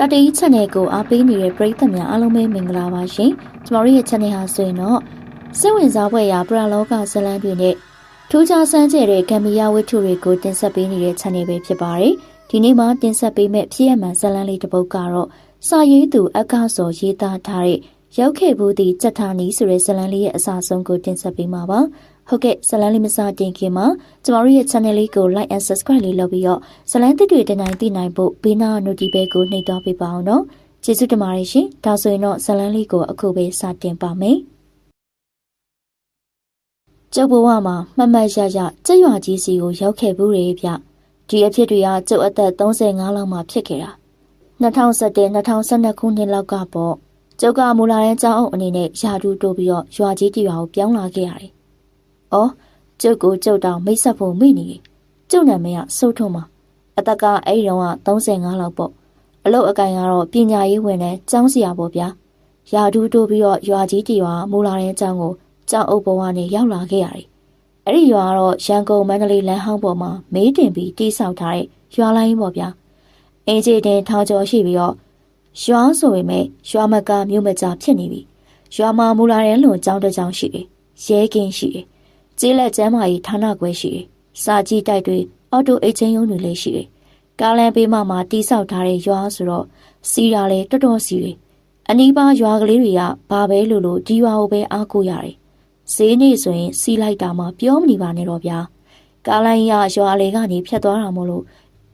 တာတေး channel ကိုအားပေးနေတဲ့ပရိသတ်များအားလုံးပဲမင်္ဂလာပါရှင်ကျမတို့ရဲ့ channel ဟာဆိုရင်တော့စိတ်ဝင်စားဖွယ်ရာပရလောကဇလန်းတွေနဲ့ထူးခြားစမ်းကြဲတဲ့ဂမ်ဘီယာဝတ္ထုတွေကိုတင်ဆက်ပေးနေတဲ့ channel ပဲဖြစ်ပါတယ်ဒီနေ့မှာတင်ဆက်ပေးမယ့်ဖြစ်ရမှန်ဇလန်းလေးတစ်ပုဒ်ကတော့စာရေးသူအက္ခစောရေးသားထားတဲ့ရောက်ခဲ့ဘူးသည့်စက်ထာနီဆိုတဲ့ဇလန်းလေးရဲ့အစအဆုံးကိုတင်ဆက်ပေးမှာပါ ဟုတ်ကဲ့ဇလန်းလေးမစတင်ခင်မှာကျမတို့ရဲ့ channel လေးကို like and subscribe လေးလုပ်ပြီးတော့ဇလန်းသစ်တွေတင်နိုင်သိနိုင်ဖို့ဘေးနား notification ကိုနှိပ်သွားပေးပါအောင်နော်ကျေးဇူးတင်ပါတယ်ရှင်ဒါဆိုရင်တော့ဇလန်းလေးကိုအခုပဲစတင်ပါမယ်ကျုပ်ဘဝမှာမှတ်မှတ်ရရကြက်ရွာကြီးစီကိုရောက်ခဲ့ဘူးလေဗျဒီအဖြစ်တွေကကျုပ်အသက်35လောက်မှဖြစ်ခဲ့တာ2017-2012ခုနှစ်လောက်ကပေါ့ကျုပ်ကမူလာတဲ့ကျောင်းအုပ်အနေနဲ့ယာတူတိုးပြီးတော့ရွာကြီးတရွာကိုပြောင်းလာခဲ့ရတယ်။ အော်ကျုပ်ကိုကျုပ်တောင်မိတ်ဆက်ဖို့မိနေတယ်။ကျုပ်နာမည်ကစိုးထုံးပါ။အသက်ကအဲ့ဒီတော့က35လောက်ပေါ့။အလုတ်အကင်ကတော့ပညာရေးဝင်တဲ့ကျောင်းစီယာပေါ့ဗျာ။ယာတူတိုးပြီးတော့ရွာကြီးတရွာမူလာတဲ့ကျောင်းကိုကျောင်းအုပ်ဘဝနဲ့ရောက်လာခဲ့ရတယ်။အဲ့ဒီရွာကတော့ရန်ကုန်မန္တလေးလမ်းဟောင်းပေါ်မှာမေးတင်ပြီးတိဆောက်ထားတဲ့ရွာလိုင်းပေါ့ဗျာ။အင်ဂျီတင်ထောင်ကျော်ရှိပြီးတော့ရွာဆိုပေမဲ့ရွာမကမြို့မကြဖြစ်နေပြီရွာမှာမူလာတဲ့လွန်ကျောင်းတစ်ကျောင်းရှိတယ်ရဲကင်းရှိတယ် ကျေးလက်ကျမ်းမာရေးဌာနခွဲရှိတယ်စာကြည့်တိုက်တွေအော်တိုအိတ်ချင်းရုံးတွေလည်းရှိတယ်ကားလမ်းပေးမှမှာတိဆောက်ထားတဲ့ရွာဆိုတော့စီရာလည်းတော်တော်စီတယ်အနီးပါးရွာကလေးတွေကဘာပဲလို့လို့ဒီရွာကိုပဲအားကိုးရတယ်ဈေးနေဆိုရင်စီးလိုက်တာမှပြောမနေပါနဲ့တော့ဗျာကားလမ်းရရွာလေကနေဖြတ်သွားတာမို့လို့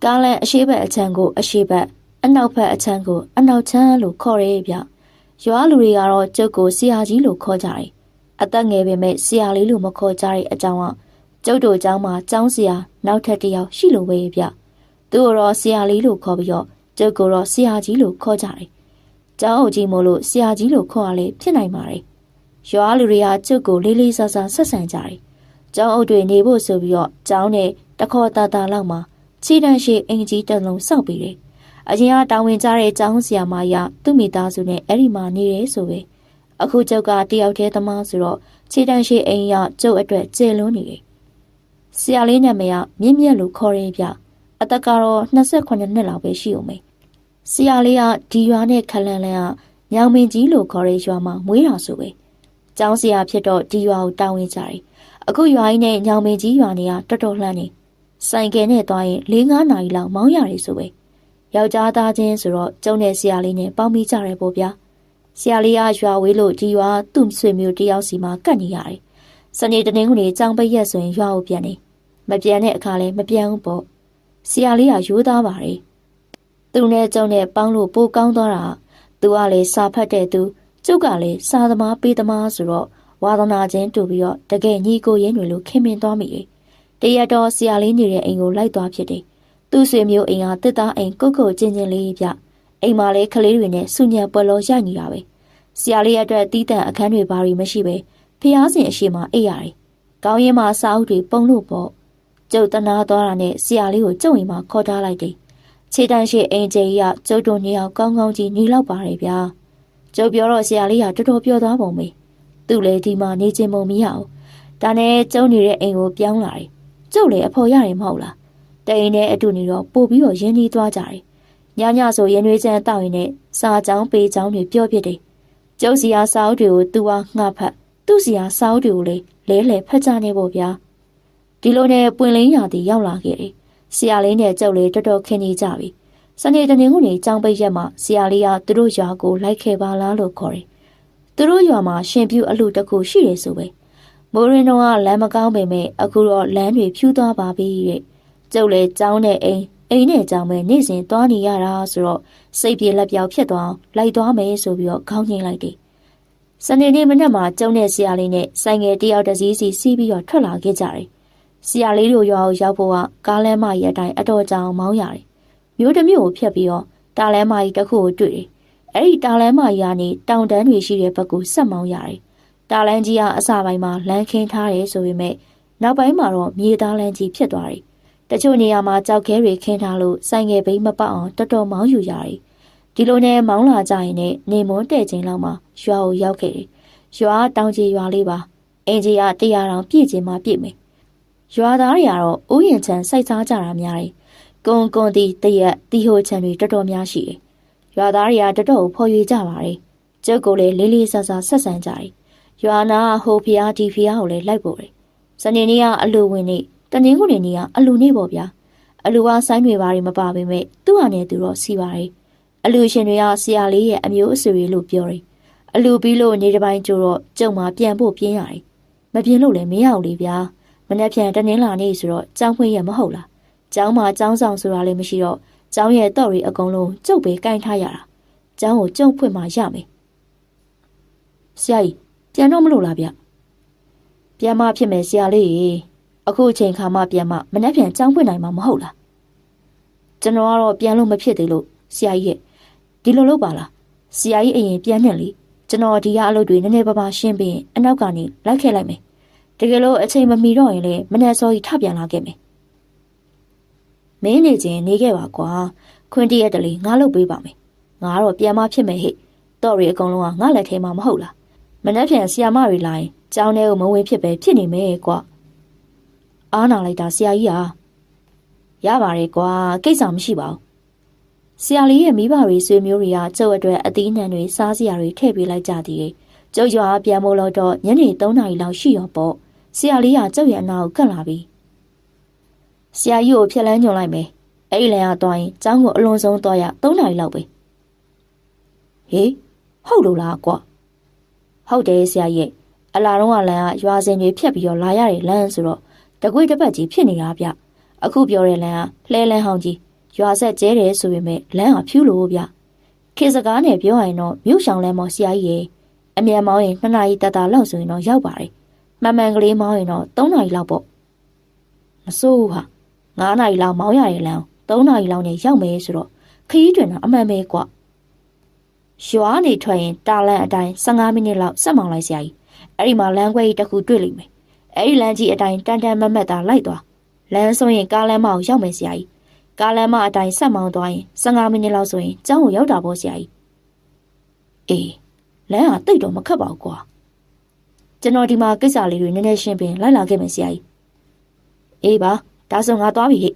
ကားလမ်းအရှိဘက်အချမ်းကိုအရှိဘက်အနောက်ဘက်အချမ်းကိုအနောက်ချမ်းလို့ခေါ်ရဲဗျ။ရွာလူတွေကတော့ကျုပ်ကိုဆရာကြီးလို့ခေါ်ကြတယ်။ အသက်ငယ်ပေမဲ့ဆရာလေးလို့မခေါ်ကြတဲ့အကြောင်းကကျုပ်တို့အကြောင်းမှာကျောင်းဆရာနောက်ထပ်တစ်ယောက်ရှိလို့ပဲဗျသူ့ကိုတော့ဆရာလေးလို့ခေါ်ပြီးတော့ကျုပ်ကိုတော့ဆရာကြီးလို့ခေါ်ကြတယ်ကျောင်းအုပ်ကြီးမို့လို့ဆရာကြီးလို့ခေါ်ရလဲဖြစ်နိုင်ပါတယ်ရွာလူတွေကကျုပ်ကိုလေးလေးစားစားဆက်ဆံကြတယ်ကျောင်းအုပ်တွေနေဖို့ဆိုပြီးတော့ကျောင်းနဲ့တခေါ်တာတာလောက်မှာခြေတန်းရှိအင်ကြီးတလုံးစောက်ပြီးတယ်အရင်ကတာဝန်ကျတဲ့ကျောင်းဆရာမရသူ့မိသားစုနဲ့အဲ့ဒီမှာနေရဲဆိုပဲ။ အခုကျုပ်ကတယောက်တည်းသမားဆိုတော့ခြေတန်းရှိအိမ်ရကျုပ်အတွက်ကျေလွန်းနေတယ်ဆရာလေးနာမည်ကမြင့်မြတ်လို့ခေါ်ရင်းပြအသက်ကတော့28နှစ်လောက်ပဲရှိဦးမယ်ဆရာလေးကဒီရွာနဲ့ခလန်လန်ကညောင်မင်းကြီးလို့ခေါ်တဲ့ရွာမှာမွေးတာဆိုပဲကျောင်းဆရာဖြစ်တော့ဒီရွာကိုတာဝန်ကျတယ်အခုရွာကြီးနဲ့ညောင်မင်းကြီးရွာနေကတော်တော်လှမ်းနေဆိုင်ကယ်နဲ့သွားရင်၄-၅နာရီလောက်မောင်းရတယ်ဆိုပဲယောက်ျားသားချင်းဆိုတော့ကျုံတဲ့ဆရာလေးနဲ့ပေါင်းမိကြတယ်ပေါ့ဗျာ ဆရာလေးကရွာဝေးလို့ဒီရွာသူ့ဆွေမျိုးတယောက်စီမှာကတ်နေရတယ်စနေတနင်္ဂနွေကြောင်ပိတ်ရက်ဆိုရင်ရွာကိုပြန်နေမပြန်တဲ့အခါလဲမပြန်ဘူးပေါ့ဆရာလေးကရိုးသားပါတယ်သူနဲ့ကျုံနဲ့ပေါင်းလို့ပိုကောင်းသွားတာသူကလည်းစာဖတ်တဲ့သူကျုပ်ကလည်းစာသမားပေးသမားဆိုတော့ဝါသနာချင်းတူပြီးတော့တကယ်ညီကိုရင်းတွေလို့ခင်မင်သွားမိတယ်တရက်တော့ဆရာလေးနေတဲ့အိမ်ကိုလိုက်သွားဖြစ်တယ်သူ့ဆွေမျိုးအိမ်ဟာတစ်သားအိမ်ကုတ်ကုတ်ချင်းချင်းလေးပြ အိမ်မှာလည်းကလေးတွေနဲ့စုညံပွဲလောရိုက်နေတာပဲဆရာလေးအတွက်တီးတန့်အခန်းတွေဘာတွေမရှိပဲဖျားစင်အရှိမအိပ်ရတယ်ကောင်းရင်မှစာအုပ်တွေပုံလို့ပေါ့ကျုပ်တနာသွားတာနဲ့ဆရာလေးကိုကျုပ်အိမ်မှာခေါ်ထားလိုက်တယ်ခြေတန်းရှိအိမ်ကြီးကကျုပ်တို့ညောင်ကောင်းကောင်းကြီးညီလောက်ပါတယ်ဗျာကျုပ်ပြောတော့ဆရာလေးကတော်တော်ပြောသွားပုံပဲသူ့လည်းဒီမှာနေချင်းမုံမရအောင်ဒါနဲ့ကျုံနေတဲ့အိမ်ကိုပြောင်းလာတယ်ကျုပ်လည်းအဖော်ရတယ်မဟုတ်လားတိန်နဲ့အတူနေတော့ပို့ပြီးတော့ရင်းနှီးသွားကြတယ်။ ညညဆိုရင်ရွေးချမ်းတောက်ရင်နဲ့စာကြောင်းပေကြောင်းတွေပြောပြတယ်။ကျုပ်စီယာစာအုပ်တွေကိုသူကငှဖတ်သူ့စီယာစာအုပ်တွေကိုလည်းလဲလှယ်ဖတ်ကြနေပေါ့ဗျာ။ဒီလိုနဲ့ပွင့်လင်းရာတီရောက်လာခဲ့တယ်။ဆရာလေးနဲ့ကျုပ်လေးတော်တော်ခင်နေကြပြီ။စနေတနင်္ဂနွေကြောင်းပိတ်ရက်မှာဆရာလေးကသူတို့ရွာကိုလိုက်ခဲ့ပါလားလို့ခေါ်တယ်။သူတို့ရွာမှာရှင်ပြူအလှတစ်ခုရှိတယ်ဆိုပဲ။မိုးရင်တော့လမ်းမကောင်းပေမဲ့အခုတော့လမ်းတွေဖြူးသွားပါပြီတဲ့။ကျုပ်လည်းကြောင်းနဲ့အိမ် အိမ်နဲ့ကြောင်းပဲနေ့စဉ်သွားနေရတာဆိုတော့စိတ်ပြေလက်ပြောက်ဖြစ်သွားအောင်လိုက်သွားမယ်ဆိုပြီးတော့ခေါင်းငိမ့်လိုက်တယ်။စနေနေ့မနက်မှာကျုံတဲ့ဆရာလေးနဲ့ဆိုင်ငယ်တယောက်တစ်စီးစီစီးပြီးတော့ထွက်လာခဲ့ကြတယ်။ဆရာလေးတို့ရွာကိုရောက်ဖို့ကကားလမ်းမကြီးအတိုင်းအတော်ကြောင်မောင်းရတယ်။မျိုးတစ်မျိုးကိုဖြတ်ပြီးတော့တာလမ်းမကြီးတစ်ခုကိုတွေ့တယ်။အဲ့ဒီတာလမ်းမကြီးကနေတောင်တန်းတွေရှိတဲ့ဘက်ကိုဆက်မောင်းရတယ်။တာလန်းကြီးကအစပိုင်းမှာလမ်းခင်းထားတယ်ဆိုပေမဲ့နောက်ပိုင်းမှာတော့မြေသားလမ်းကြီးဖြစ်သွားတယ်။ တချို့နေရာမှာကြောက်ခဲတွေခင်းထားလို့ဆိုင်ငယ်ဘိမပေါက်အောင်တော်တော်မောင်းယူရတယ်။ဒီလိုနဲ့မောင်းလာကြရင်လည်းနေမွန်းတဲ့ချိန်လောက်မှာရွာကိုရောက်ခဲ့တယ်။ရွာတောင်ကြီးရွာလေးပါ။အင်ကြီးကတရားတော်ပြည့်ချင်းမှပြည့်မယ်။ရွာသားတွေကတော့ဥယျာဉ်ချမ်းစိုက်စားကြတာများတယ်။ကွန်ကွန်တီတရက်တီဟိုချံတွေတော်တော်များရှိတယ်။ရွာသားတွေကတတော်ကိုဖော်ရွေကြပါတယ်ကျုပ်ကိုလည်းလေးလေးဆဆဆက်ဆံကြတယ်ရွာနာဟိုဖျားဒီဖျားကိုလည်းလိုက်ပို့တယ်စနေနေ့ကအလူဝင်နေ တနင်္ဂနွေနေ့ကအလူနေပေါ့ဗျာအလူကဆိုင်းတွေဘာတွေမပါပေမဲ့သူ့ဟာနဲ့သူတော့စီပါတယ်အလူရှင်တွေကဆရာလေးရဲ့အမျိုးအဆွေလို့ပြောတယ်အလူပြီးလို့နေတစ်ပိုင်းကျတော့ကျုံမှာပြန်ဖို့ပြင်းရတယ်မပြင်းလို့လည်းမရဘူးလေဗျာမနေ့ပြန်တနင်္လာနေ့ဆိုတော့ကြောင်းခွင့်ရမဟုတ်လားကျောင်းမှာကျောင်းဆောင်ဆိုတာလည်းမရှိတော့ကျောင်းရဲ့တော့ရီအကုန်လုံးကျုပ်ပဲကင်ထားရတာကျောင်းကိုကျုံဖွင့်မှရမယ်ဆရာကြီးပြန်တော့မလို့လားဗျပြန်မှဖြစ်မယ်ဆရာလေးရေ အခုအချိန်ခါမှပြန်မှမနေ့ပြန်ကျောင်းဖွင့်နိုင်မှာမဟုတ်လားကျွန်တော်ကတော့ပြန်လို့မဖြစ်သေးလို့ဆရာကြီးရဲ့ဒီလိုလုပ်ပါလားဆရာကြီးအရင်ပြန်နေလေကျွန်တော်ဒီကအလုပ်တွေနည်းနည်းပါးပါးရှင်းပြီးအနောက်ကနေလိုက်ခဲ့လိုက်မယ်တကယ်လို့အချိန်မမီတော့ရင်လည်းမနေ့စောကြီးထပြန်လာခဲ့မယ်မင်းနေချင်းနေခဲ့ပါကွာခွင့်တရက်တလေငါလုပ်ပေးပါမယ်ငါတော့ပြန်မဖြစ်မယ်ဟဲ့တော့ရီအကုန်လုံးကငါလက်ထဲမှာမဟုတ်လားမနှက်ဖြန်ဆီယာမတွေလာရင်ကျောင်းထဲကိုမဝင်ဖြစ်ပဲဖြစ်နေမယ်ကွာ အားနာလိုက်တာဆရာကြီးဟာရပါတယ်ကွာကိစ္စမရှိပါဘူးဆရာလေးရဲ့မိဘတွေဆွေမျိုးတွေကကျုပ်အတွက်အသီးနှံတွေစားစရာတွေထည့်ပေးလိုက်ကြသည်လေကျုပ်ရွာပြန်မို့လို့တော့ညနေ3နာရီလောက်ရှိရောပေါ့ဆရာလေးကကျုပ်ရဲ့အနာကိုကတ်လာပြီဆရာကြီးကိုဖျက်လန်းညွန်လိုက်မယ်အဲ့ဒီလန်ကသွားရင်ကျောင်းကိုအလွန်ဆုံးသွားရ3နာရီလောက်ပဲဟေးဟုတ်လို့လားကွာဟုတ်တယ်ဆရာကြီးအလာတော့ကလန်ကရွာစင်တွေဖြတ်ပြီးတော့လာရတဲ့လမ်းဆိုတော့ တကွေးတစ်ပတ်ကြီးဖြစ်နေတာဗျအခုပြောတဲ့လမ်းကလှဲလန်းဟောင်းကြီးရွာဆက်ကျဲတယ်ဆိုပေမဲ့လမ်းကဖြူးလို့ဗျခေစကားနဲ့ပြောရင်တော့မြို့ဆောင်လမ်းမော်ဆရာကြီးရေအမြန်မောင်းရင်2နာရီတတလောက်ဆိုရင်တော့ရောက်ပါတယ်မှန်မှန်ကလေးမောင်းရင်တော့3နာရီလောက်ပေါ့မစိုးဘူးဟာ9နာရီလောက်မောင်းရတဲ့လမ်း3နာရီလောက်နဲ့ရောက်မယ်ဆိုတော့ခရီးတွင်တော့အမှန်ပဲကွရွာနေထွက်ရင်တာလန်အတိုင်း15မိနစ်လောက်ဆက်မောင်းလိုက်စရာကြီးအဲ့ဒီမှာလမ်းခွဲကြီးတစ်ခုတွေ့လိမ့်မယ် အဲ့ဒီလမ်းကြီးအတိုင်းတန်တန်မတ်မတ်သာလိုက်သွားလမ်းဆိုရင်ကားလမ်းမကိုရောက်မယ်စရာကြီးကားလမ်းမအတိုင်းဆက်မောင်းသွားရင်15မိနစ်လောက်ဆိုရင်ကျောင်းကိုရောက်တာပေါ့ဆရာကြီးအေးလမ်းဟာတိတ်တော့မခက်ပါဘူးကွာကျွန်တော်ဒီမှာကိစ္စလေးတွေနည်းနည်းရှင်းပြလိုက်လာခဲ့မယ်ဆရာကြီးအေးပါဒါဆိုငါသွားပြီဟဲ့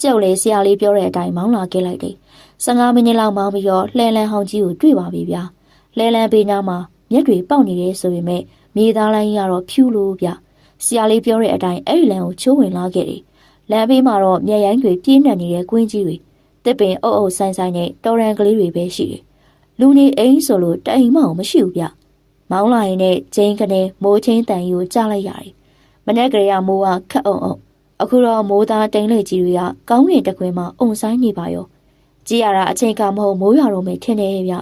ကျုပ်လည်းဆရာလေးပြောတဲ့အတိုင်းမောင်းလာခဲ့လိုက်တယ်15မိနစ်လောက်မောင်းပြီးတော့လှဲလန်းဟောင်းကြီးကိုတွေ့ပါပြီဗျာလှဲလန်းဘေးနားမှာမျက်တွေပေါက်နေတယ်ဆိုပေမဲ့ မြေသားလိုင်းကြီးကတော့ဖြူလို့ဗျဆရာလေးပြောတဲ့အတိုင်းအဲ့ဒီလမ်းကိုချိုးဝင်လာခဲ့တယ်လမ်းဘေးမှာတော့မျက်ရိုင်းတွေပြင်းထန်နေတဲ့ကွင်းကြီးတွေတစ်ပင်အုပ်အုပ်ဆိုင်ဆိုင်နဲ့တော်ရန်ကလေးတွေပဲရှိတယ်လူနေအိမ်ဆိုလို့တိုင်မအောင်မရှိဘူးဗျမောင်းလာရင်နဲ့ဂျိန်းကနေမိုးချင်းတန်ယူကိုကြားလိုက်ရတယ်မနေ့ကလေးကမိုးကခက်အောင်အောင်အခုတော့မိုးသားတိန်လေကြီးတွေကကောင်းကင်တခွင်မှာအုံဆိုင်နေပါရောကြည်ရတာအချိန်ကမဟုတ်မိုးရွာတော့မယ်ထင်တယ်ဗျ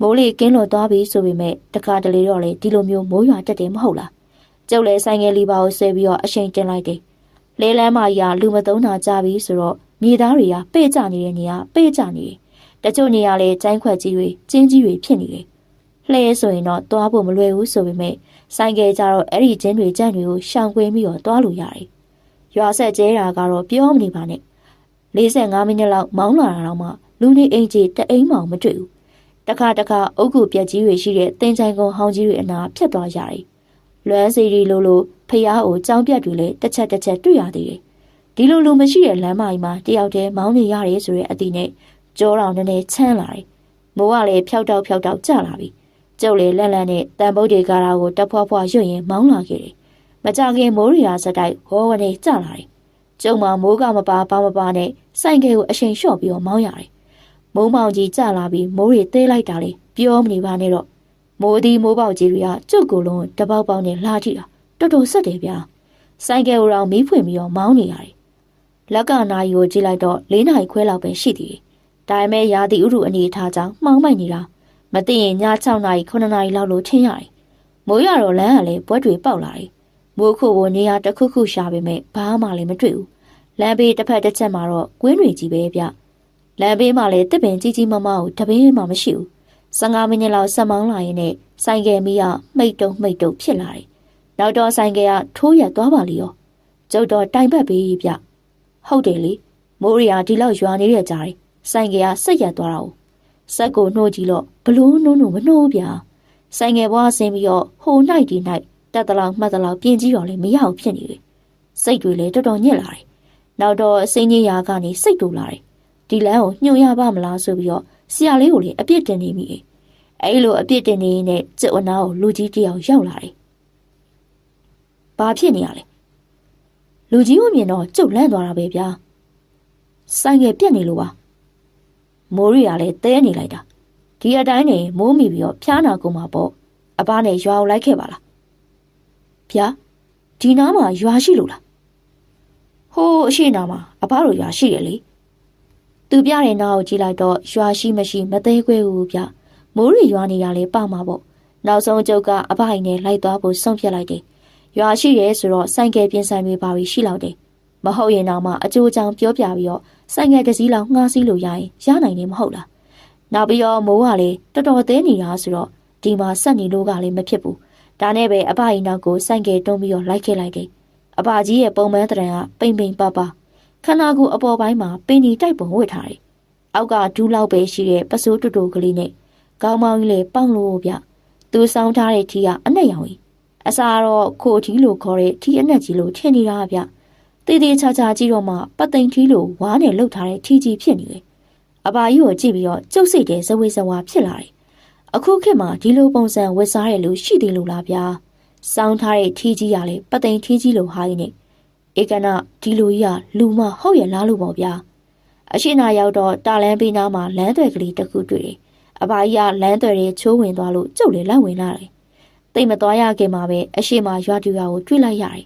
မိုးလေးကင်းလို့သွားပြီဆိုပေမဲ့တခါတလေတော့လေဒီလိုမျိုးမိုးရွာတက်တယ်မဟုတ်လားကျုပ်လည်းဆိုင်ငယ်လေးပါကိုဆွဲပြီးတော့အချိန်တင်လိုက်တယ်လဲလန်းမကြီးကလူမသုံးတာကြပြီဆိုတော့မြေသားတွေကပဲ့ကြနေတဲ့နေရာပဲ့ကြနေတယ်တချို့နေရာလဲကျိုင်းခွက်ကြီးတွေကျင်းကြီးတွေဖြစ်နေတယ်လှဲဆိုရင်တော့သွားဖို့မလွယ်ဘူးဆိုပေမဲ့ဆိုင်ကယ်ကြတော့အဲ့ဒီကျင်းတွေကြန့်တွေကိုရှောင်ကွင်းပြီးတော့သွားလို့ရတယ်ရွာဆက်ကျဲတာကတော့ပြောမနေပါနဲ့45မိနစ်လောက်မောင်းလာတာတော့မှလူနေအိမ်ကြီးတအိမ်မှမတွေ့ဘူး တခါတခါအုတ်ကူပြက်ကြီးတွေရှိတဲ့တင်ချိုင်ကုန်းဟောင်းကြီးတွေအနာဖြတ်သွားရတယ်လွမ်းစီရီလိုလိုဖျားကိုကြောင်းပြက်တွေလည်းတစ်ချက်တစ်ချက်တွေ့ရသေးတယ်ဒီလိုလိုမရှိတဲ့လမ်းမကြီးမှာတယောက်တည်းမောင်းနေရတယ်ဆိုတဲ့အသည့်နဲ့ကြောတော်နည်းနည်းချမ်းလာတယ်မိုးကလည်းဖြောက်တောက်ဖြောက်တောက်ကျလာပြီကျုပ်လည်းလက်လက်နဲ့တန်ပုတ်တွေကားတာကိုတဖွာဖွာရွတ်ရင်မောင်းလာခဲ့တယ်မကြခင်မိုးရီယာစတိုက်ဟောကနေကျလာတယ်ကျုံမှာမိုးကမပါပါမပါနဲ့စိုင်ကဲကိုအချိန်လျှော့ပြီးတော့မောင်းရတယ် မိုးမောင်ကြီးကျလာပြီးမိုးရီသေးလိုက်တာလေပြောမနေပါနဲ့တော့မိုးဒီမိုးပေါက်ကြီးတွေကကျုပ်ကိုယ်လုံးတပေါက်ပေါက်နဲ့လှကြည့်တာတော်တော်ဆက်တယ်ဗျာဆိုင်ကယ်ကိုတော့မီးဖွင့်ပြီးတော့မောင်းနေရတယ်လက်ကနာရီကိုကြည့်လိုက်တော့၄နာရီခွဲလောက်ပဲရှိသေးတယ်ဒါပေမဲ့ရာသီဥတုအနေထားကြောင့်မှောင်မိုက်နေတာမသိရင်ည6နာရီ9နာရီလောက်လို့ထင်ရတယ်မိုးရတော့လမ်းကလည်းဘွက်တွေပေါက်လာတယ်မိုးခုကိုနေရာတစ်ခုခုရှာပေမဲ့ဘာမှလည်းမတွေ့ဘူးလမ်းဘေးတစ်ဖက်တစ်ချက်မှာတော့ကွင်းတွေကြီးပဲဗျ လမ်းဘေးမှာလည်းတစ်ပင်ကြီးကြီးမမကိုတပင်းမှမရှိဘူး15မိနစ်လောက်ဆက်မောင်းလာရင်နဲ့ဆိုင်ကယ်မီးကမှိတ်တုံမှိတ်တုံဖြစ်လာတယ်နောက်တော့ဆိုင်ကယ်ကထိုးရသွားပါလေရောကျုပ်တော့တိုင်ပတ်ပြီးဗျဟုတ်တယ်လေမိုးရီယာဒီလောက်ရွာနေတဲ့ကြားတယ်ဆိုင်ကယ်ကဆက်ရက်သွားတာ哦စက်ကိုနှိုးကြည့်လို့ဘလို့နှိုးနှိုးမနှိုးဗျာဆိုင်ငယ်ဘွားဆင်းပြီးတော့ဟိုနိုင်ဒီနိုင်တက်တလောက်မှတ်တလောက်ပြင်းကြီးတော့လည်းမရအောင်ဖြစ်နေတယ်စိတ်တွေလည်းတော်တော်ညစ်လာတယ်နောက်တော့အစိမ့်ကြီးရာကနေစိတ်တူလာတယ် ဒီလမ်းကိုညှို့ရပါမလားဆိုပြီးတော့ဆရာလေးကိုလည်းအပြစ်တင်နေမိတယ်အဲ့လိုအပြစ်တင်နေနဲ့ကျုပ်အနာကိုလူကြီးတယောက်ရောက်လာတယ်ဘာဖြစ်နေရလဲလူကြီးကိုမြင်တော့ကျုပ်လန့်သွားတာပဲဗျာဆိုင်ငယ်ပြက်နေလို့ပါမိုးရီကလည်းတဲနေလိုက်တာဒီအတိုင်းနေမိုးမိပြီးတော့ဖျားနာကုန်မှာပေါ့အဘနဲ့ရွာကိုလိုက်ခဲ့ပါလားဗျာဒီနားမှာရွာရှိလို့လားဟိုးအရှိနာမှာအဘတို့ရွာရှိတယ်လေ သူပြတဲ့နားကိုကြည့်လိုက်တော့ရွာရှိမရှိမသေးခွဲဘူးဗျမိုးရီရွာနေရလဲပမှာပေါ့နောက်ဆုံးကျုပ်ကအဘအိမ်နဲ့လိုက်သွားဖို့ဆုံးဖြတ်လိုက်တယ်ရွာရှိရဲဆိုတော့ဆိုင်ကယ်ပြင်ဆိုင်တွေပါပြီးရှိလောက်တယ်မဟုတ်ရင်တော့မှအကျိုးအကြောင်းပြောပြပြီးတော့ဆိုင်ငယ်တစ်စီးလောက်ငှားစီးလို့ရရင်ရနိုင်နေမဟုတ်လားနောက်ပြီးတော့မိုးကလည်းတော်တော်သေးနေတာဆိုတော့ဒီမှာဆက်နေလို့ကလည်းမဖြစ်ဘူးဒါနဲ့ပဲအဘအိမ်နောက်ကိုဆိုင်ကယ်တွန်းပြီးတော့လိုက်ခဲ့လိုက်တယ်အဘကြီးရဲ့ပုံမှန်တရံကပိန်ပိန်ပါပါ ခန္ဓာကိုယ်အပေါ်ပိုင်းမှာပင်ကြီးတိုက်ပုံဝတ်ထားတယ်အောက်ကဒူးလောက်ပဲရှိတဲ့ပစိုးတူတူကလေးနဲ့ကောင်းမောင်းကြီးလည်းပေါင်လို့ဗျသူစောင်းထားတဲ့ထီကအနက်ရောင်ကြီးအစားတော့ခိုထီလို့ခေါ်တဲ့ထီအနက်ကြီးလို့ထင်နေတာဗျတေးသေးချာချာကြည့်တော့မှပတ်သိမ်ထီလို့ဝါးနဲ့လှုပ်ထားတဲ့ထီကြီးဖြစ်နေတယ်အဘာကြီးကိုကြည့်ပြီးတော့ကျုပ်စိတ်တဲ့ဇဝေဇဝါဖြစ်လာတယ်အခုခေတ်မှာဒီလိုပုံစံဝတ်စားတဲ့လူရှိသေးလို့လားဗျာစောင်းထားတဲ့ထီကြီးရလေပတ်သိမ်ထီကြီးလို့ဟာရင်းနဲ့ ဧကနာဒီလိုကြီးကလူမဟုတ်ရလားလို့ပေါ့ဗျာအရှိနာရောက်တော့တာလန်းပေးနားမှာလမ်းသွယ်ကလေးတစ်ခုတွေ့တယ်အဘာကြီးကလမ်းသွယ်တွေချိုးဝင်သွားလို့ကျုပ်လည်းလက်ဝင်လာတယ်တိတ်မသွားရခင်မှာပဲအရှိမရွာတူရွာကိုတွေ့လိုက်ရတယ်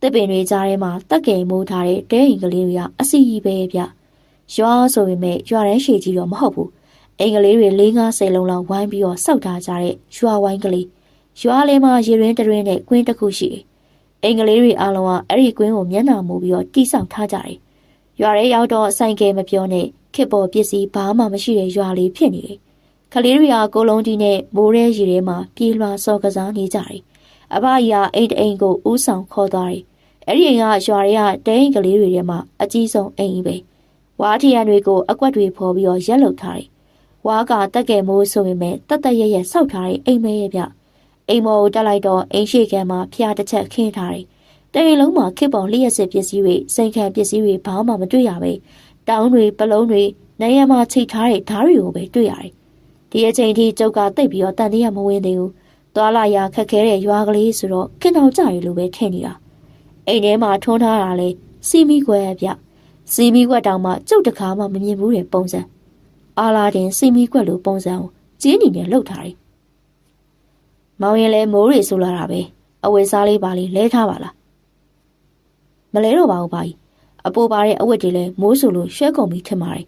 တစ်ပင်တွေကြားထဲမှာတက်ကယ်မိုးထားတဲ့တဲအိမ်ကလေးတွေကအစီကြီးပဲဗျရွာဆိုပေမဲ့ရွာတန်းရှည်ကြီးတော့မဟုတ်ဘူးအိမ်ကလေးတွေ၄၅ဆယ်လုံးလောက်ဝိုင်းပြီးတော့စောက်ထားကြတဲ့ရွာဝိုင်းကလေးရွာလေးမှာရေရင်းတရင်းနဲ့ကွင်းတစ်ခုရှိတယ် အိမ်ကလေးတွေအားလုံးကအဲ့ဒီကွင်းကိုမျက်နှာမူပြီးတော့တိဆောက်ထားကြတယ်ရွာထဲရောက်တော့ဆိုင်ကယ်မပြောနဲ့ခစ်ပေါ်ပစ္စည်းဘာမှမရှိတဲ့ရွာလေးဖြစ်နေတယ်ကလေးတွေကကိုလုံးကြီးနဲ့မိုးရဲရီထဲမှာပြေးလွှာစော်ကစားနေကြတယ်အဘကြီးကအိမ်တအိမ်ကိုဥဆောင်ခေါ်သွားတယ်အဲ့ဒီအိမ်ကရွာတွေကတဲအိမ်ကလေးတွေထဲမှာအကြီးဆုံးအိမ်ကြီးပဲဝါထရံတွေကိုအကွက်တွေဖော်ပြီးတော့ရက်လုထားတယ်ဝါကတက်ကယ်မိုးဆိုပေမဲ့တတ်တရရဆောက်ထားတဲ့အိမ်မဲရဲ့ဗျ အိမ်မော်ကိုတက်လိုက်တော့အိမ်ရှိကံမှာဖျားတစ်ချက်ခင်းထားတယ်တရင်လုံးမှာခစ်ပေါ်လျှက်စစ်ပစ္စည်းတွေစိန်ခံပစ္စည်းတွေဘာမှမတွေ့ရပဲတောင်းတွေပလုံးတွေနေရမှာချိတ်ထားတဲ့ဓာတ်တွေကိုပဲတွေ့ရတယ်ဒီအချိန်ထိကျုပ်ကတိတ်ပြီးတော့တန်တရားမဝင်သေးဘူးသွာလာရခက်ခဲတဲ့ရွာကလေးဆိုတော့ခင်တော်ကြရလို့ပဲထင်နေတာအိမ်ထဲမှာထွန်းထားတာလေစီမီခွဲပြစီမီခွက်တောင်မှကျုပ်တခါမှမမြင်ဘူးတဲ့ပုံစံအာလာတင်စီမီခွက်လိုပုံစံကိုကျင်းနေနဲ့လှုပ်ထားတယ် မောင်ရင်လဲမိုးရီဆိုလာတာပဲအဝယ်စားလေးပါလေးလဲထားပါလားမလဲတော့ပါဘူးပါကြီးအပိုးပါတဲ့အဝတ်တွေလဲမိုးဆိုလို့ရွှဲကုန်ပြီးထင်ပါတယ်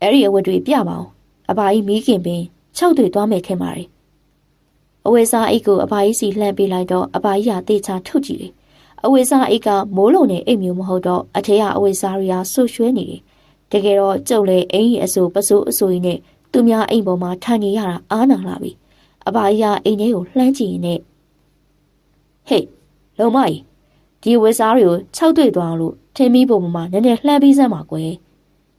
အဲ့ဒီအဝတ်တွေပြပါအောင်အဘာကြီးမီးခင်ပင်၆တွေ့သွားမယ်ထင်ပါတယ်အဝယ်စားအိတ်ကိုအဘာကြီးစီလှမ်းပေးလိုက်တော့အဘာကြီးကတေချာထုတ်ကြည့်တယ်အဝေစားအိတ်ကမိုးလုံးနဲ့အိတ်မျိုးမဟုတ်တော့အထက်ကအဝေစားတွေကဆွရွှဲနေတယ်။တကယ်တော့ကျုပ်လည်းအိမ်ကြီးအဆိုပစိုးအဆိုကြီးနဲ့သူများအိမ်ပေါ်မှာထိုင်နေရတာအားနာလာပြီ။ အဘကြီးကအိမ်ထဲကိုလှမ်းကြည့်ရင်နဲ့ဟေးလုံမကြီးဒီဝေစားတွေကို၆တွေ့သွားအောင်လို့ထင်းမီးပုံမှာနည်းနည်းလှမ်းပြီးစမ်းပါကွယ်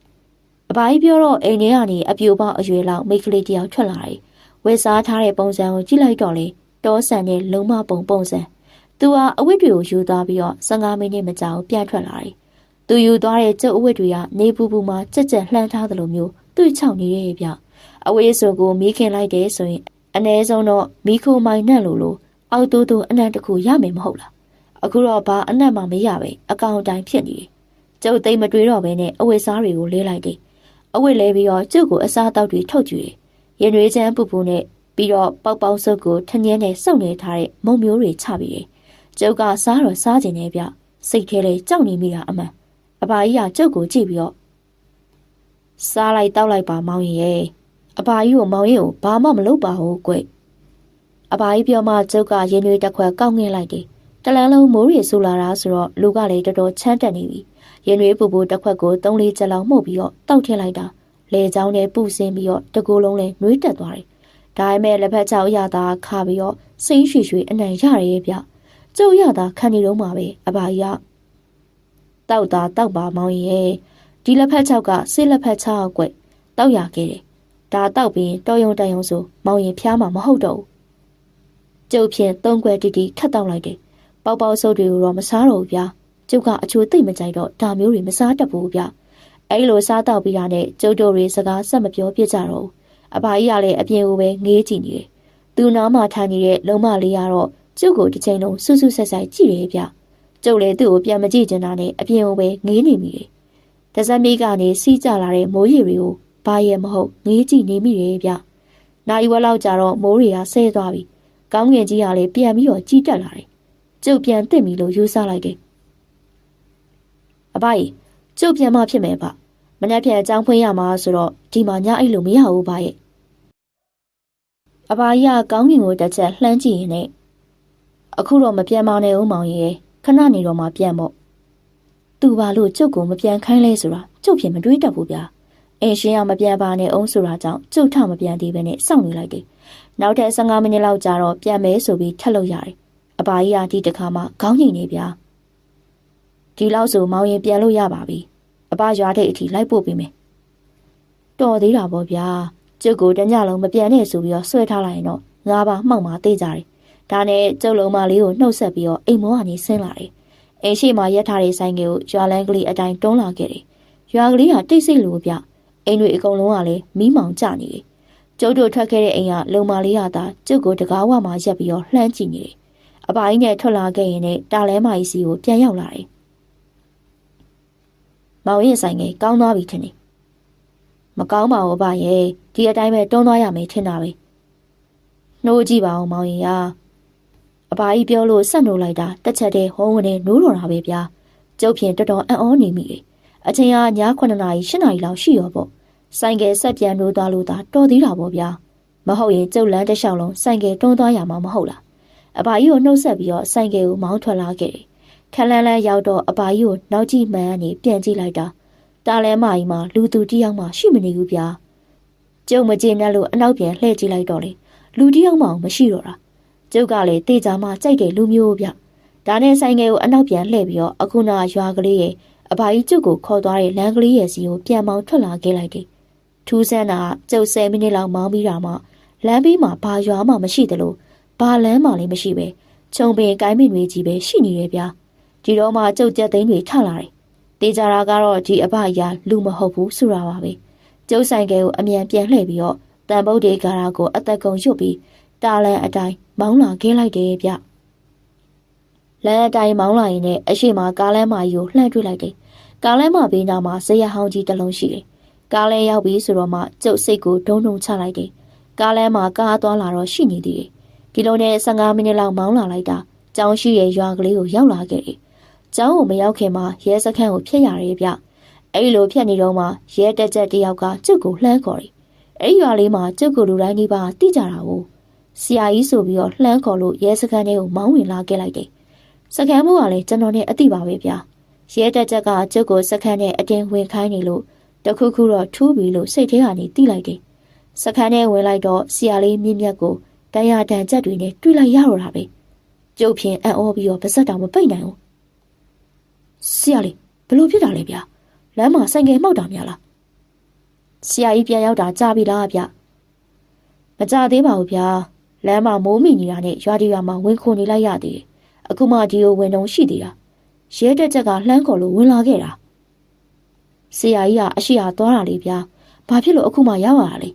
။အဘကြီးပြောတော့အိမ်ထဲကနေအပြိုပေါအရွယ်လောက်မိတ်ကလေးတယောက်ထွက်လာတယ်။ဝေစားထားတဲ့ပုံစံကိုကြည့်လိုက်တော့လေတောဆန်တဲ့လုံမပုံပုံစံ။သူဟာအဝတ်တွေကိုယူသွားပြီးတော့15မိနစ်မကြာဘူးပြန်ထွက်လာတယ်။သူယူသွားတဲ့ကျုပ်အဝတ်တွေကနေပူပူမှာကြက်ကြက်လှမ်းထားသလိုမျိုးတွေ့ချောက်နေရဲ့ဗျ။အဝတ်ဆိုကိုမီးခင်လိုက်တယ်ဆိုရင် အ ਨੇ ဆုံးတော့မီးခိုမိုင်နဲ့လို့လို့အောက်တိုးတိုးအနက်တစ်ခုရမယ်မဟုတ်လား။အခုတော့ဘာအနက်မှမရပဲအကောင်တိုင်းဖြစ်နေတယ်။ကျုပ်သိမတွေးတော့ဘဲနဲ့အဝတ်စားတွေကိုလေးလိုက်တယ်။အဝတ်လဲပြီးတော့ကျုပ်ကိုအစားတောက်တွေထုတ်ကြည့်တယ်။ရင်ရွေးချမ်းပူပူနဲ့ပြီးတော့ပေါက်ပေါက်စုပ်ကိုထငင်းနဲ့စုပ်နေထားတဲ့မုံမျိုးတွေချပြီးတယ်။ကျုပ်ကစားတော့စားကျင်နေဗျစိတ်ထဲလေးကြောက်နေမိတာအမှန်အဘာကြီးကကျုပ်ကိုကြည့်ပြီးတော့စားလိုက်တောက်လိုက်ပါမောင်ရဲ့ အဘာကြီးကိုမောင်ရဲ့ကိုဘာမှမလုပ်ပါဘူးကွအဘာကြီးပြောမှကျုပ်ကရင်တွေတစ်ခွက်ကောက်ငင်းလိုက်တယ်တလန်းလုံးမိုးရီဆူလာတာဆိုတော့လူကလည်းတော်တော်ချမ်းတက်နေပြီရင်တွေပူပူတစ်ခွက်ကို၃လေးချက်လောက်မှုတ်ပြီးတော့တောက်ထည့်လိုက်တာလေချောင်းနဲ့ပူစင်းပြီးတော့တကူလုံးလည်းနှွေးတက်သွားတယ်ဒါပေမဲ့လက်ဖက်ချောက်ရတာခါပြီးတော့စိမ့်ရွှေရွှေအနံ့ရရဲဗျကျုပ်ရတာခံနေတော့မှာပဲအဘာကြီးကတောက်တာတောက်ပါမောင်ရဲ့ဒီလက်ဖက်ချောက်ကဆေးလက်ဖက်ချောက်ကွတောက်ရခဲ့တယ် ဒါတောက်ပြီးတော်ယုံတန်ယုံဆိုမောင်ရင်ဖျားမှာမဟုတ်တော့ဘူးကျုပ်ဖြင့်သုံးခွဲတီတီထပ်တောက်လိုက်တယ်ပေါက်ပေါက်ဆုပ်တွေကိုတော့မစားတော့ဘူးဗျာကျုပ်ကအချိုးသိမ့်မကြိုက်တော့ဒါမျိုးတွေမစားတတ်ဘူးဗျအဲ့လိုစားတော့ပြီးတာနဲ့ကျုပ်တို့တွေစကားဆက်မပြောပြကြတော့ဘူးအဘာကြီးကလည်းအပြင်ကိုပဲငေးကြည့်နေတယ်သူနားမှာထိုင်နေတဲ့လုံမလေးကတော့ကျုပ်ကိုတစ်ချိန်လုံးဆွဆွဆက်ဆက်ကြည့်တယ်ဗျကျုပ်လည်းသူ့ကိုပြန်မကြည့်ချင်တာနဲ့အပြင်ကိုပဲငေးနေမိတယ်တစက်မိကနေစီးကြလာတဲ့မိုးရီတွေကို ဘာရဲ့မဟုတ်ငေးကြည့်နေမိတယ်ဗျနိုင်ဝက်လောက်ကြာတော့မိုးရီကဆဲသွားပြီကောင်းငင်ကြီးကလည်းပြန်ပြီးတော့ကြီးတက်လာတယ်ကျုပ်ပြန်တက်ပြီလို့ယူဆလိုက်တယ်အဘကြီးကျုပ်ပြန်မှဖြစ်မယ်ဗျမနေ့ပြန်အကြောင်းဖွင့်ရမှာဆိုတော့ဒီမှာညအိတ်လို့မရဘူးဗျရဲ့အဘကြီးကကောင်းငင်ကိုတစ်ချက်လှမ်းကြည့်ရင်နဲ့အခုတော့မပြန်မနဲ့ဦးမောင်ရဲ့ခဏနေတော့မှပြန်ပေါ့သူပါလို့ကျုပ်ကိုမပြန်ခိုင်းလဲဆိုတာကျုပ်ဖြစ်မတွေးတတ်ဘူးဗျာ အင်းရှင်ကမပြန်ပါနဲ့အောင်ဆိုတာကြောင့်ကျုပ်ထမပြန်သေးပဲနဲ့စောင့်နေလိုက်တယ်နောက်ထပ်15မိနစ်လောက်ကြာတော့ပြန်မဲဆိုပြီးထက်လို့ရတယ်အဘကြီးကဒီတခါမှခေါင်းငိန်နေဗျာဒီလောက်ဆိုမောင်ရင်ပြန်လို့ရပါပြီအဘရွာထိပ်အထိလိုက်ပို့ပေးမယ်တော်သေးတာပေါ့ဗျာကျုပ်ကိုတညလုံးမပြန်နဲ့ဆိုပြီးတော့ဆွဲထားလိုက်ရင်တော့ငါးပါးမှောက်မှသေးကြတယ်ဒါနဲ့ကျုပ်လုံးမလေးကိုနှုတ်ဆက်ပြီးတော့အိမ်မောကနေဆင်းလာတယ်အိမ်ရှိမှရက်ထားတဲ့ဆိုင်ကကိုရွာလန်းကလေးအတိုင်းတွန်းလာခဲ့တယ်ရွာကလေးကတိတ်ဆိတ်လို့ဗျ အိမ်တွေအကုန်လုံးကလည်းမီးမောင်ကျနေတယ်ကျုပ်တို့ထွက်ခဲ့တဲ့အိမ်ကလုံမလေးကသာကျုပ်ကိုတကားဝမှာရက်ပြီးတော့လှမ်းကြည့်နေတယ်အပိုင်နဲ့ထွက်လာခဲ့ရင်လည်းတာလဲမကြီးစီကိုပြန်ရောက်လာတယ်မောင်ရင်ဆိုင်ကကောင်းသွားပြီထင်တယ်မကောင်းပါဘူးအဘရဲ့ဒီအတိုင်းပဲတွန်းသွားရမယ်ထင်တာပဲနှိုးကြည့်ပါဦးမောင်ရင်ရအဘကြီးပြောလို့ဆက်နှိုးလိုက်တာတစ်ချက်တည်းဟောဝင်နေနိုးတော်တာပဲဗျာကျုပ်ဖြင့်တော်တော်အံ့ဩနေမိတယ်အချိန်ကည9နာရီ10နာရီလောက်ရှိရောပေါ့ ဆိုင်ကယ်ဆက်ပြန်လို့သွားလို့သာတော်သေးတာပေါ့ဗျာမဟုတ်ရင်ကျုပ်လန်းတစ်လျှောက်လုံးဆိုင်ကယ်တွန်းသွားရမှာမဟုတ်လားအဘကြီးကိုနှုတ်ဆက်ပြီးတော့ဆိုင်ကယ်ကိုမောင်းထွက်လာခဲ့တယ်ခလန်းလန်းရောက်တော့အဘကြီးကိုနောက်ကြည့်မှန်းကနေပြန်ကြည့်လိုက်တာတားလဲမကြီးမှာလူသူတယောက်မှရှိမနေဘူးဗျာကျုပ်မကျေနပ်လို့အနောက်ပြန်လှည့်ကြည့်လိုက်တော့လေလူတယောက်မှမရှိတော့တာကျုပ်ကလည်းတေချာမှကြိုက်တဲ့လူမျိုးဗျဒါနဲ့ဆိုင်ငယ်ကိုအနောက်ပြန်လှည့်ပြီးတော့အခုနာရွာကလေးရဲ့အဘကြီးကျုပ်ကိုခေါ်သွားတဲ့လမ်းကလေးရဲ့စီကိုပြန်မောင်းထွက်လာခဲ့လိုက်တယ် ထူးဆန်းတာကျုပ်10မိနစ်လောက်မောင်းပြီးတာမှလမ်းဘေးမှာဘာရွာမှမရှိသလိုဘာလမ်းမှလည်းမရှိပဲခြုံပင်ကိုင်းမင်တွေကြီးပဲရှိနေတယ်ဗျာဒီတော့မှကျုပ်ကြက်သိန်းတွေထလာတယ်တေချာတာကတော့ဒီအဘရာလူမဟုတ်ဘူးဆိုတာပါပဲကျုပ်ဆိုင်ကယ်ကိုအမြန်ပြန်လှည့်ပြီးတော့တန်ပုတ်တွေကာရာကိုအသက်ကုန်ရွတ်ပြီးတာလန်အတိုင်းမောင်းလာခဲ့လိုက်တယ်ဗျလမ်းအတိုင်းမောင်းလာရင်လည်းအရှိမကားလမ်းမကြီးကိုလှမ်းတွေ့လိုက်တယ်ကားလမ်းမဘေးနားမှာဇရဟောင်းကြီးတစ်လုံးရှိတယ် ကားလမ်းရောက်ပြီဆိုတော့မှကျုပ်စိတ်ကိုဒုံဒုံချလိုက်တယ်ကားလမ်းမှာကားသွားလာတော့ရှိနေသေးတယ်ဒီလိုနဲ့15မိနစ်လောက်မောင်းလာလိုက်တာကျောင်းရှိရဲ့ရွာကလေးကိုရောက်လာခဲ့တယ်ကျောင်းကိုမရောက်ခင်မှာရဲစခန်းကိုဖျက်ရတယ်ဗျအဲ့လိုဖျက်နေတော့မှရဲတက်ချက်တယောက်ကကျုပ်ကိုလှမ်းခေါ်တယ်အဲ့ရွာလေးမှာကျုပ်ကိုလူတိုင်းဒီပါတိကြတာကိုဆရာကြီးဆိုပြီးတော့လှမ်းခေါ်လို့ရဲစခန်းထဲကိုမောင်းဝင်လာခဲ့လိုက်တယ်စခန်းမှုကလည်းကျွန်တော်နဲ့အတိပါပဲဗျရဲတက်ချက်ကကျုပ်ကိုစခန်းထဲအတင်းဝင်ခိုင်းနေလို့ တခုခုတော့ထူးပြီလို့စိတ်ထဲကနေတိလိုက်တယ်စခန်းထဲဝင်လိုက်တော့ဆရာလေးမြင့်မြတ်ကိုတန်ရာတန်ချက်တွေနဲ့တွေ့လိုက်ရတော့တာပဲကျုပ်ဖြင့်အံ့ဩပြီးတော့ပါဇက်တောင်မပိတ်နိုင်ဘူးဆရာလေးဘလို့ဖြစ်တာလဲဗျာလမ်းမှာဆိုင်ငယ်မှောက်တာများလားဆရာကြီးပြန်ရောက်တာကြာပြီလားဗျမကြသေးပါဘူးဗျာလမ်းမှာမိုးမိနေတာနဲ့ရွာဒီရွာမှာဝင်ခုန်နေလိုက်ရသေးတယ်အခုမှဒီကိုဝင်တော့ရှိသေးတာရဲတက်ချက်ကလှမ်းခေါ်လို့ဝင်လာခဲ့တာ ဆရာကြီးကအရှိအားသွားတာလေဗျာဘာဖြစ်လို့အခုမှရောက်လာတာလဲ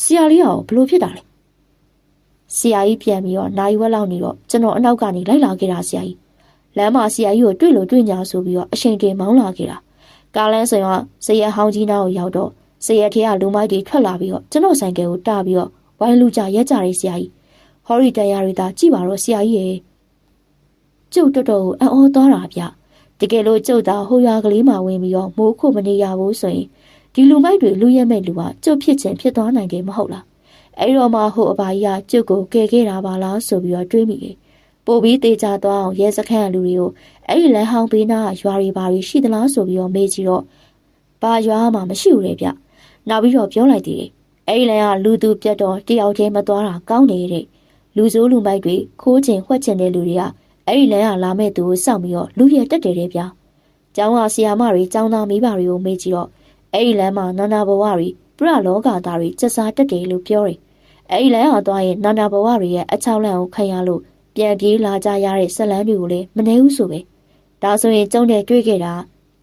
ဆရာလေးကဘလို့ဖြစ်တာလဲဆရာကြီးပြန်ပြီးတော့နိုင်ဝက်လောက်နေတော့ကျွန်တော်အနောက်ကနေလိုက်လာခဲ့တာဆရာကြီးလမ်းမှာဆရာကြီးကိုတွေ့လို့တွေ့ညာဆိုပြီးတော့အချိန်တည်းမောင်းလာခဲ့တာကားလန်းဆိုရင်ဇရဟောင်းကြီးနားကိုရောက်တော့ဇရထဲကလူမိုက်တွေထွက်လာပြီးတော့ကျွန်တော်ဆိုင်ကယ်ကိုတားပြီးတော့ဝိုင်းလူကြရက်ကြတဲ့ဆရာကြီးဟော်ရီတရားတွေသာကြည့်ပါတော့ဆရာကြီးရဲ့ကျုပ်တော်တော်ကိုအံ့ဩသွားတာဗျ တကယ်လို့ကျုပ်သာဟိုရွာကလေးမှာဝင်ပြီးတော့မိုးခုမနေရဘူးဆိုရင်ဒီလူမိုက်တွေလူရက်မဲ့လူကကျုပ်ဖြစ်ခြင်းဖြစ်သွားနိုင်တယ်မဟုတ်လားအဲ့တော့မှဟိုအပါကြီးကကျုပ်ကိုကယ်ခဲ့တာပါလားဆိုပြီးတော့တွေးမိတယ်ပို့ပြီးတေချာသွားအောင်ရဲစခန်းလူတွေကိုအဲ့ဒီလမ်းဟောင်းဘေးနားရွာတွေဘာတွေရှိသလားဆိုပြီးတော့မေးကြည့်တော့ဘာရွာမှမရှိဘူးလေဗျနောက်ပြီးတော့ပြောလိုက်သေးတယ်အဲ့ဒီလမ်းကလူသူပြတ်တော့တယောက်ချင်းမသွားတာကောင်းနေတဲ့လူစိုးလူမိုက်တွေခိုးချင်ဝှက်ချင်တဲ့လူတွေက အဲ့ဒီလမ်းကလာမဲ့သူကိုစောင့်ပြီးတော့လူရတက်တယ်တဲ့ဗျာကျောင်းကဆီယာမတွေကျောင်းသားမိဘတွေကိုမေးကြည့်တော့အဲ့ဒီလမ်းမှာနာနာဘဝတွေပြလောကသားတွေစက်စားတက်တယ်လို့ပြောတယ်အဲ့ဒီလမ်းကသွားရင်နာနာဘဝတွေရဲ့အချောက်လန့်ကိုခံရလို့ပြန်ပြေးလာကြရတဲ့ဆက်လန်းတွေကိုလည်းမနှဲဘူးဆိုပဲဒါဆိုရင်ကျုံတဲ့တွေ့ခဲ့တာ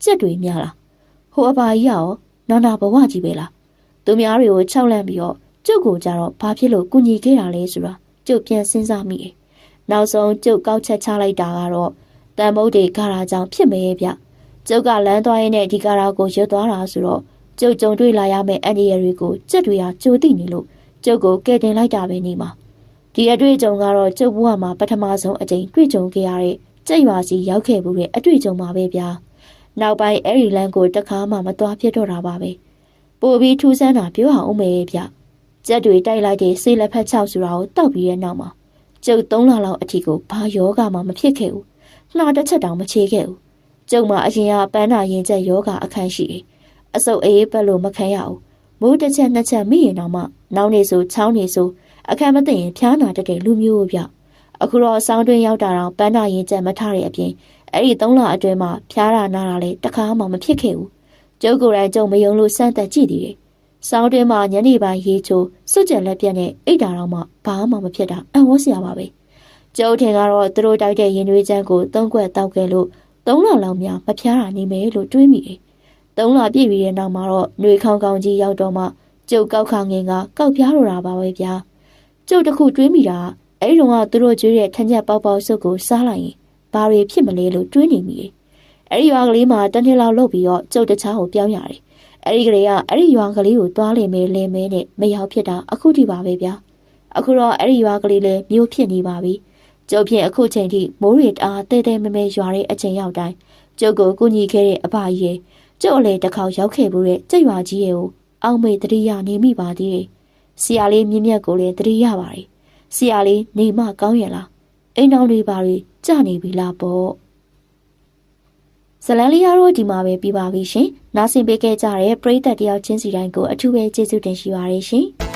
ကြက်တွေများလားဟိုအပါကြီးရောနာနာဘဝကြီးပဲလားသူများတွေကိုခြောက်လန့်ပြီးတော့ကျုပ်ကိုကြတော့ဘာဖြစ်လို့ကုညီခဲ့တာလဲဆိုတာကျုပ်ပြန်စဉ်းစားမိတယ် နောက်ဆုံးကျုပ်ကောက်ချက်ချလိုက်တာကတော့တန်မုတ်တွေကာရာကြောင့်ဖြစ်မယ်ဗျကျုပ်ကလမ်းသွားရင်းနဲ့ဒီကာရာကိုရွတ်သွားတာဆိုတော့ကျုပ်ကြုံတွေ့လာရမယ့်အန်ဒီရတွေကိုကြက်တွေကကြိုသိနေလို့ကျုပ်ကိုကဲတင်လိုက်တာပဲနေမှာဒီအတွေ့အကြုံကတော့ကျုပ်ဘဝမှာပထမဆုံးအကြိမ်တွေ့ကြုံခဲ့ရတဲ့ကြက်ရွာစီရောက်ခဲ့မှုတဲ့အတွေ့အကြုံပါပဲဗျာနောက်ပိုင်းအဲ့ဒီလမ်းကိုတခါမှမသွားဖြစ်တော့တာပါပဲပို့ပြီးထူးဆန်းတာပြောအောင်မယ်ဗျကြက်တွေတိုက်လိုက်တဲ့ဆေးလက်ဖက်ချောက်ဆိုတာကိုတောက်ပြီးတဲ့နောက်မှာ ကျုပ်၃လလောက်အထိကိုဘာယောဂမှမဖြစ်ခဲ့ဘူးနှာတစ်ချက်တောင်မချေခဲ့ဘူးကျုပ်မှာအရင်ကပန်းနာရင်ကျက်ယောဂအခန်းရှိတယ်အဆုပ်အေးပတ်လို့မခံရဘူးမိုးတစ်ချက်နှစ်ချက်မိရင်တော့မှနောက်နေဆိုချောင်းနေဆိုအခန်းမသိရင်ဖျားနာတကယ်လူမျိုးဗျအခုတော့ဆောင်းတွင်းရောက်တာတော့ပန်းနာရင်ကျက်မထားတဲ့အပြင်အဲ့ဒီ၃လအတွင်းမှာဖျားတာနာတာလည်းတခါမှမဖြစ်ခဲ့ဘူးကျုပ်ကိုယ်တိုင်ကြုံမယုံလို့စမ်းသက်ကြည့်သေးတယ် ဆောင်းတွင်းမှာညနေပိုင်းရေချိုးစွတ်ကြံလက်ပြက်နဲ့အိတ်တာတော့မှဘာမှမဖြစ်တာအံ့ဩစရာပါပဲကျုပ်ထင်ကတော့သူတို့တိုက်တဲ့ရင်သွေးချမ်းကိုသုံးခွက်တောက်ခဲ့လို့သုံးလလောက်များမဖျားတာနေမယ်လို့တွေးမိတယ်သုံးလပြည့်ပြီးတဲ့နောက်မှာတော့ຫນွေခေါင်ခေါင်ကြီးရောက်တော့မှကျုပ်ကောက်ခငင်ကကောက်ပြားတော့တာပါပဲဗျာကျုပ်တခုတွေးမိတာအဲ့ဒီတော့ကသူတို့ကျွေးတဲ့ထညက်ပေါက်ပေါက်စုပ်ကိုစားလိုက်ရင်ဘာတွေဖြစ်မလဲလို့တွေးနေမိတယ်အဲ့ဒီရွာကလေးမှာတနေ့လောက်လုပ်ပြီးတော့ကျုပ်တခြားကိုပြောင်းရတယ် အဲ့ဒီကလေးကအဲ့ဒီရွာကလေးကိုသွားလိမ့်မယ်လင်းမဲနဲ့မရောက်ဖြစ်တာအခုထိပါပဲဗျာအခုတော့အဲ့ဒီရွာကလေးလည်းမြို့ဖြစ်နေပါပြီကျုပ်ဖြင့်အခုချိန်ထိမိုးရီတအားတဲတဲမဲမဲရွာတဲ့အချိန်ရောက်တိုင်းကျုပ်ကိုကူညီခဲ့တဲ့အဖကြီးရဲ့ကျုပ်အလေတစ်ခေါက်ရောက်ခဲ့ဘူးတဲ့ကြက်ရွာကြီးရဲ့ကိုအောက်မေ့တတိယနေမိပါသေးတယ်။ဆရာလေးမြင့်မြတ်ကိုလည်းတတိယပါတယ်။ဆရာလေးနေမကောင်းရလား။အိမ်တော်တွေပါတွေကြနေပြီလားပေါ့။ ဇလန်လေးရောဒီမှာပဲပြပါပြီရှင်။နားဆင်ပေးခဲ့ကြတဲ့ပရိသတ်တယောက်ချင်းစီတိုင်းကိုအထူးပဲကျေးဇူးတင်ရှိပါတယ်ရှင်။